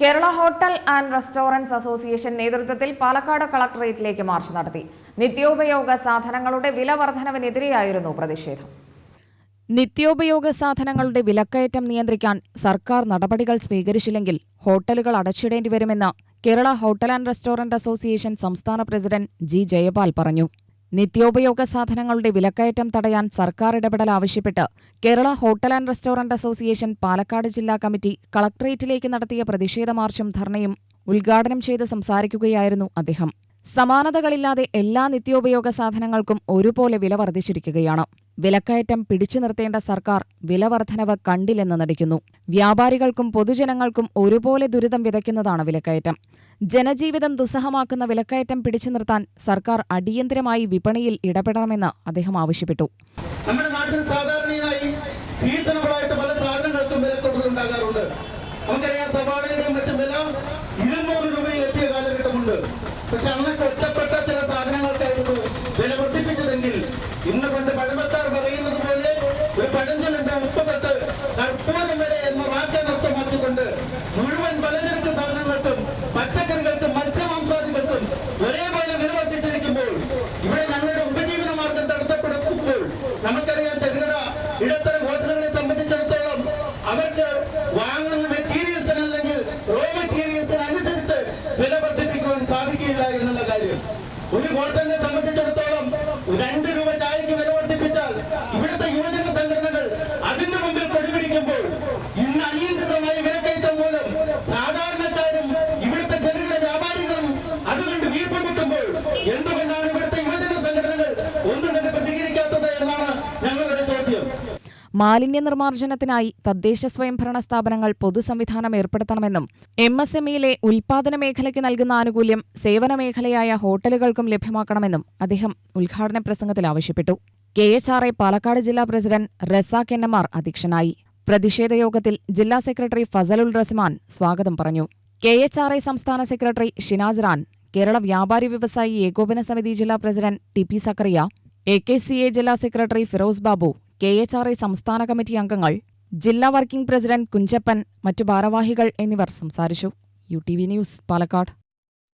Kerala hotel and restaurants association നേതൃത്വത്തിൽ Palakkad കളക്ടറേറ്റിലേക്ക് March നടത്തി. നിത്യോപയോഗ സാധനങ്ങളുടെ വില വർധനവിനെതിരെയായിരുന്നു പ്രതിഷേധം. നിത്യോപയോഗ സാധനങ്ങളുടെ വിലക്കയറ്റം നിയന്ത്രിക്കാൻ സർക്കാർ നടപടികൾ സ്വീകരിച്ചില്ലെങ്കിൽ ഹോട്ടലുകൾ അടച്ചിടേണ്ടി വരുമെന്ന് Kerala hotel and restaurant association സംസ്ഥാന പ്രസിഡന്റ് ജി ജയപാൽ പറഞ്ഞു. നിത്യോപയോഗ സാധനങ്ങളുടെ വിലക്കയറ്റം തടയാൻ സർക്കാർ ഇടപെടൽ ആവശ്യപ്പെട്ട് Kerala hotel and restaurant association Palakkad ജില്ലാ കമ്മിറ്റി കളക്ടറേറ്റിലേക്ക് നടത്തിയ പ്രതിഷേധ മാർച്ചും ധർണയും ഉദ്ഘാടനം ചെയ്ത് സംസാരിക്കുകയായിരുന്നു അദ്ദേഹം സമാനതകളില്ലാതെ എല്ലാ നിത്യോപയോഗ സാധനങ്ങൾക്കും ഒരുപോലെ വില വർദ്ധിച്ചിരിക്കുകയാണ്. വിലക്കയറ്റം പിടിച്ചു നിർത്തേണ്ട സർക്കാർ വിലവർദ്ധനവ് കണ്ടില്ലെന്ന് നടിക്കുന്നു. വ്യാപാരികൾക്കും പൊതുജനങ്ങൾക്കും ഒരുപോലെ ദുരിതം വിതയ്ക്കുന്നതാണ് വിലക്കയറ്റം. ജനജീവിതം ദുസ്സഹമാക്കുന്ന വിലക്കയറ്റം പിടിച്ചു നിർത്താൻ സർക്കാർ അടിയന്തരമായി വിപണിയിൽ ഇടപെടണമെന്ന് അദ്ദേഹം ആവശ്യപ്പെട്ടു. നമ്മുടെ നാട്ടിൽ സാധാരണയായി പല സാധനങ്ങൾക്കും വില ഇരുന്നൂറ് രൂപയിൽ എത്തിയ കാലഘട്ടമുണ്ട്. പക്ഷെ അന്നൊക്കെ ഒരു പഴഞ്ചൊല്ലുണ്ട് മുപ്പത്തെട്ട് കർപ്പൂരം വരെ എന്ന വാക്കാൻ അർത്ഥമാക്കിക്കൊണ്ട് മുഴുവൻ പലചരക്ക് സാധനങ്ങൾക്കും പച്ചക്കറികൾക്കും മത്സ്യമാംസാദികൾക്കും ഒരേപോലെ വില വർദ്ധിച്ചിരിക്കുമ്പോൾ ഇവിടെ ഞങ്ങളുടെ ഉപജീവന മാർഗം തടസ്സപ്പെടുത്തുമ്പോൾ നമുക്കറിയാം ചെറുകിട ഇടത്തരം ഹോട്ടലുകളെ സംബന്ധിച്ചിടത്തോളം അവർക്ക് വാങ്ങുന്ന മെറ്റീരിയൽസിന് അല്ലെങ്കിൽ റോ മെറ്റീരിയൽസിന് അനുസരിച്ച് വില വർദ്ധിപ്പിക്കുവാൻ സാധിക്കില്ല എന്നുള്ള കാര്യം. ഒരു ഹോട്ടലിനെ സംബന്ധിച്ചിടത്തോളം മാലിന്യ നിർമ്മാർജനത്തിനായി തദ്ദേശ സ്വയംഭരണ സ്ഥാപനങ്ങൾ പൊതുസംവിധാനം ഏർപ്പെടുത്തണമെന്നും എം എസ് എം ഇയിലെ ഉൽപാദന മേഖലയ്ക്ക് നൽകുന്ന ആനുകൂല്യം സേവന മേഖലയായ ഹോട്ടലുകൾക്കും ലഭ്യമാക്കണമെന്നും അദ്ദേഹം ഉദ്ഘാടന പ്രസംഗത്തിൽ ആവശ്യപ്പെട്ടു. K H R A Palakkad ജില്ലാ പ്രസിഡന്റ് റസാഖ് എൻ അധ്യക്ഷനായി. പ്രതിഷേധ യോഗത്തിൽ ജില്ലാ സെക്രട്ടറി ഫസലുൽ റസ്മാൻ സ്വാഗതം പറഞ്ഞു. കെ എച്ച് ആർ ഐ സംസ്ഥാന സെക്രട്ടറി ഷിനാസ് റാൻ കേരള വ്യാപാരി വ്യവസായി ഏകോപന സമിതി ജില്ലാ president T P Zakaria A K C A ജില്ലാ secretary Firoz Babu K H R I സംസ്ഥാന കമ്മിറ്റി അംഗങ്ങൾ ജില്ലാ വർക്കിംഗ് പ്രസിഡന്റ് കുഞ്ചപ്പൻ മറ്റു ഭാരവാഹികൾ എന്നിവർ സംസാരിച്ചു. U T V news Palakkad.